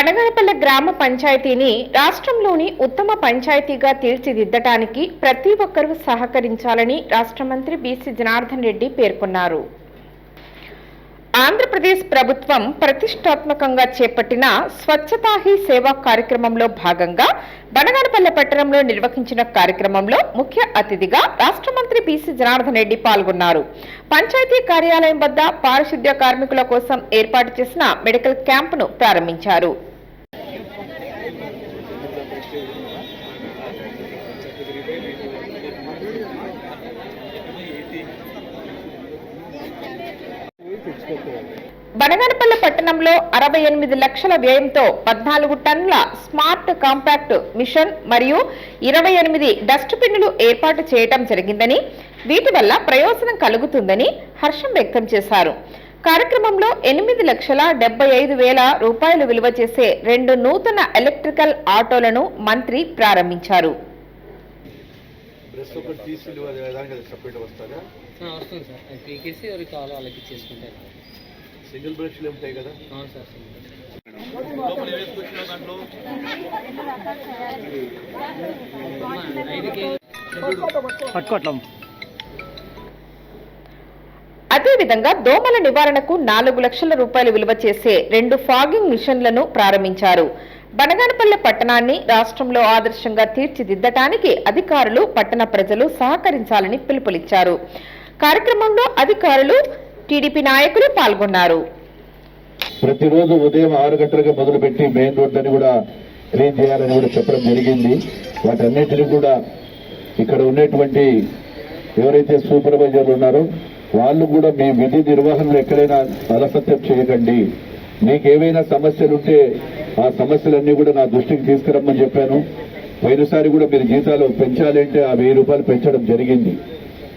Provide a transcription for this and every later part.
బనగనపల్లె గ్రామ పంచాయతీని రాష్ట్రంలోని ఉత్తమ పంచాయతీగా తీర్చిదిద్దటానికి ప్రతి ఒక్కరూ సహకరించాలని రాష్ట్ర మంత్రి బీసీ జనార్దన్ రెడ్డి పేర్కొన్నారు. ఆంధ్రప్రదేశ్ ప్రభుత్వం ప్రతిష్టాత్మకంగా చేపట్టిన స్వచ్ఛతా హీ సేవా కార్యక్రమంలో భాగంగా బనగానపల్లె పట్టణంలో నిర్వహించిన కార్యక్రమంలో ముఖ్య అతిథిగా రాష్ట్ర మంత్రి బీసీ జనార్దన్ రెడ్డి పాల్గొన్నారు. పంచాయతీ కార్యాలయం వద్ద పారిశుద్ధ్య కార్మికుల కోసం ఏర్పాటు చేసిన మెడికల్ క్యాంపును ప్రారంభించారు. బనగానపల్లె పట్టణంలో అరవై ఎనిమిది లక్షల వ్యయంతో పద్నాలుగు టన్నుల స్మార్ట్ కాంపాక్ట్ మిషన్ మరియు ఇరవై ఎనిమిది డస్ట్ బిన్నులు ఏర్పాటు చేయటం జరిగిందని వీటి వల్ల ప్రయోజనం కలుగుతుందని హర్షం వ్యక్తం చేశారు. కార్యక్రమంలో ఎనిమిది లక్షల డెబ్బై ఐదు వేల రూపాయలు విలువ చేసే రెండు నూతన ఎలక్ట్రికల్ ఆటోలను మంత్రి ప్రారంభించారు. సింగిల్ బ్రష్లు ఉంటాయి కదా? లోపల వేసుకొచ్చిన దాంట్లో? అదేవిధంగా దోమల నివారణకు నాలుగు లక్షల రూపాయలు విలువ చేసే రెండు ఫాగింగ్ మిషన్లను ప్రారంభించారు. బనగానపల్లె పట్టణాన్ని రాష్ట్రంలో ఆదర్శంగా తీర్చిదిద్దటానికి అధికారులు పట్టణ ప్రజలు సహకరించాలని పిలుపునిచ్చారు. కార్యక్రమంలో అధికారులు టీడీపీ నాయకులు పాల్గొన్నారు. ప్రతిరోజు ఉదయం ఆరు గంటలకు మొదలుపెట్టి మెయిన్ రోడ్ అని కూడా క్లీన్ చేయాలని కూడా చెప్పడం జరిగింది. వాటన్నిటిని కూడా ఇక్కడ ఉన్నటువంటి ఎవరైతే సూపర్వైజర్లు ఉన్నారో వాళ్ళు కూడా మీ విధి నిర్వహణలు ఎక్కడైనా అలసత్యం చేయకండి. మీకు ఏవైనా సమస్యలు ఉంటే ఆ సమస్యలన్నీ కూడా నా దృష్టికి తీసుకురమ్మని చెప్పాను. పోయినసారి కూడా మీరు జీతాలు పెంచాలంటే ఆ వెయ్యి రూపాయలు పెంచడం జరిగింది.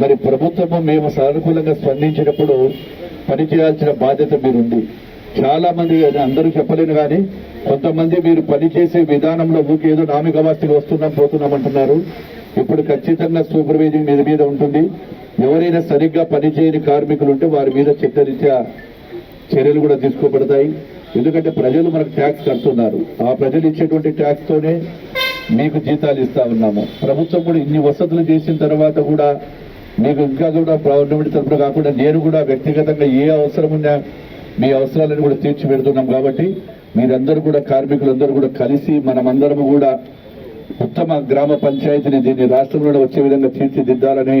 మరి ప్రభుత్వము మేము సానుకూలంగా స్పందించినప్పుడు పని చేయాల్సిన బాధ్యత మీరుంది. చాలా మంది అది అందరూ చెప్పలేను కానీ కొంతమంది మీరు పనిచేసే విధానంలో ఊకేదో ఏదో నామికవాస్తికి వస్తున్నాం పోతున్నాం అంటున్నారు. ఇప్పుడు ఖచ్చితంగా సూపర్వైజింగ్ మీద మీద ఉంటుంది. ఎవరైనా సరిగ్గా పనిచేయని కార్మికులు ఉంటే వారి మీద చట్టరీత్యా చర్యలు కూడా తీసుకోబడతాయి. ఎందుకంటే ప్రజలు మనకు ట్యాక్స్ కడుతున్నారు. ఆ ప్రజలు ఇచ్చేటువంటి ట్యాక్స్తోనే మీకు జీతాలు ఇస్తా ఉన్నాము. ప్రభుత్వం కూడా ఇన్ని వసతులు చేసిన తర్వాత కూడా మీకు ఇంకా కూడా గవర్నమెంట్ తరఫున కాకుండా నేను కూడా వ్యక్తిగతంగా ఏ అవసరం ఉన్నా మీ అవసరాలను కూడా తీర్చి పెడుతున్నాం కాబట్టి మీరందరూ కూడా కార్మికులందరూ కూడా కలిసి మనమందరము కూడా ఉత్తమ గ్రామ పంచాయతీని దీన్ని రాష్ట్రంలో వచ్చే విధంగా తీర్చిదిద్దాలని